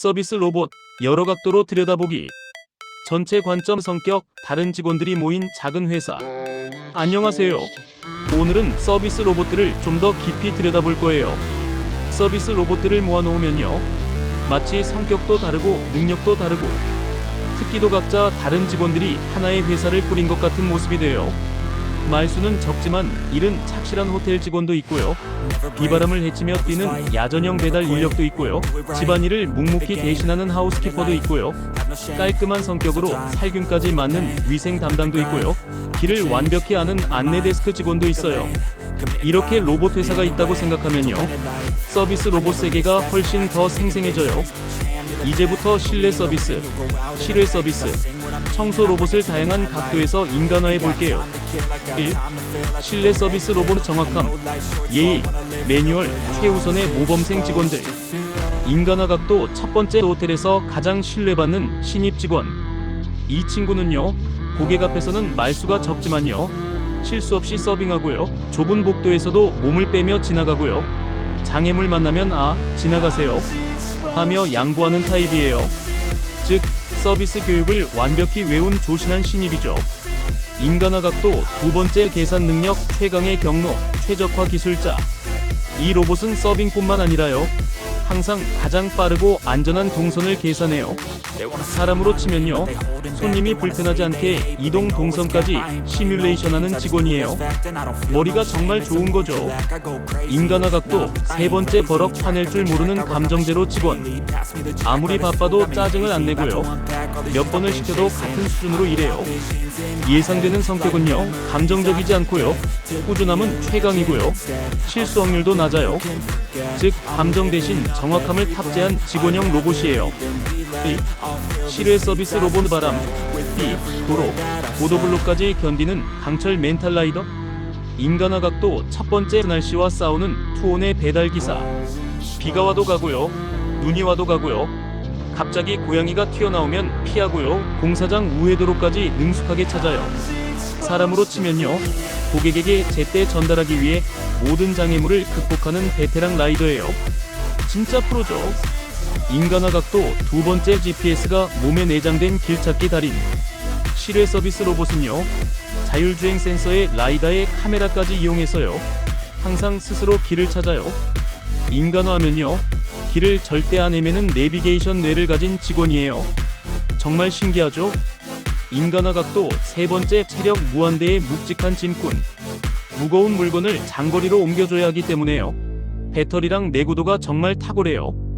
서비스 로봇 여러 각도로 들여다보기 전체 관점 성격 다른 직원들이 모인 작은 회사 안녕하세요. 오늘은 서비스 로봇들을 좀 더 깊이 들여다볼 거예요. 서비스 로봇들을 모아놓으면요. 마치 성격도 다르고 능력도 다르고 특기도 각자 다른 직원들이 하나의 회사를 꾸린 것 같은 모습이 돼요. 말수는 적지만 일은 착실한 호텔 직원도 있고요. 비바람을 헤치며 뛰는 야전형 배달 인력도 있고요. 집안일을 묵묵히 대신하는 하우스키퍼도 있고요. 깔끔한 성격으로 살균까지 맡는 위생 담당도 있고요. 길을 완벽히 아는 안내 데스크 직원도 있어요. 이렇게 로봇 회사가 있다고 생각하면요. 서비스 로봇 세계가 훨씬 더 생생해져요. 이제부터 실내 서비스, 실외 서비스, 청소 로봇을 다양한 각도에서 인간화해 볼게요. 1. 실내 서비스 로봇 정확함, 예의, 매뉴얼, 최우선의 모범생 직원들. 인간화 각도 첫 번째 호텔에서 가장 신뢰받는 신입 직원. 이 친구는요, 고객 앞에서는 말수가 적지만요, 실수 없이 서빙하고요, 좁은 복도에서도 몸을 빼며 지나가고요, 장애물 만나면 아, 지나가세요. 하며 양보하는 타입이에요. 즉, 서비스 교육을 완벽히 외운 조신한 신입이죠. 인간화 각도 두 번째 계산 능력 최강의 경로 최적화 기술자. 이 로봇은 서빙뿐만 아니라요. 항상 가장 빠르고 안전한 동선을 계산해요. 사람으로 치면요. 손님이 불편하지 않게 이동 동선까지 시뮬레이션하는 직원이에요. 머리가 정말 좋은 거죠. 인간화 각도 세 번째 버럭 화낼 줄 모르는 감정제로 직원. 아무리 바빠도 짜증을 안 내고요. 몇 번을 시켜도 같은 수준으로 일해요. 예상되는 성격은요, 감정적이지 않고요. 꾸준함은 최강이고요. 실수 확률도 낮아요. 즉, 감정 대신 정확함을 탑재한 직원형 로봇이에요. B. 실외 서비스 로봇 바람. B. 도로, 보도블록까지 견디는 강철 멘탈 라이더. 인간화 각도 첫 번째 날씨와 싸우는 투혼의 배달 기사. 비가 와도 가고요. 눈이 와도 가고요. 갑자기 고양이가 튀어나오면 피하고요. 공사장 우회도로까지 능숙하게 찾아요. 사람으로 치면요. 고객에게 제때 전달하기 위해 모든 장애물을 극복하는 베테랑 라이더예요. 진짜 프로죠. 인간화 각도 두 번째 GPS가 몸에 내장된 길찾기 달인. 실외 서비스 로봇은요. 자율주행 센서에 라이다의 카메라까지 이용해서요. 항상 스스로 길을 찾아요. 인간화하면요. 길을 절대 안 헤매는 내비게이션 뇌를 가진 직원이에요. 정말 신기하죠? 인간화 각도 세 번째 체력 무한대의 묵직한 짐꾼. 무거운 물건을 장거리로 옮겨줘야 하기 때문에요. 배터리랑 내구도가 정말 탁월해요.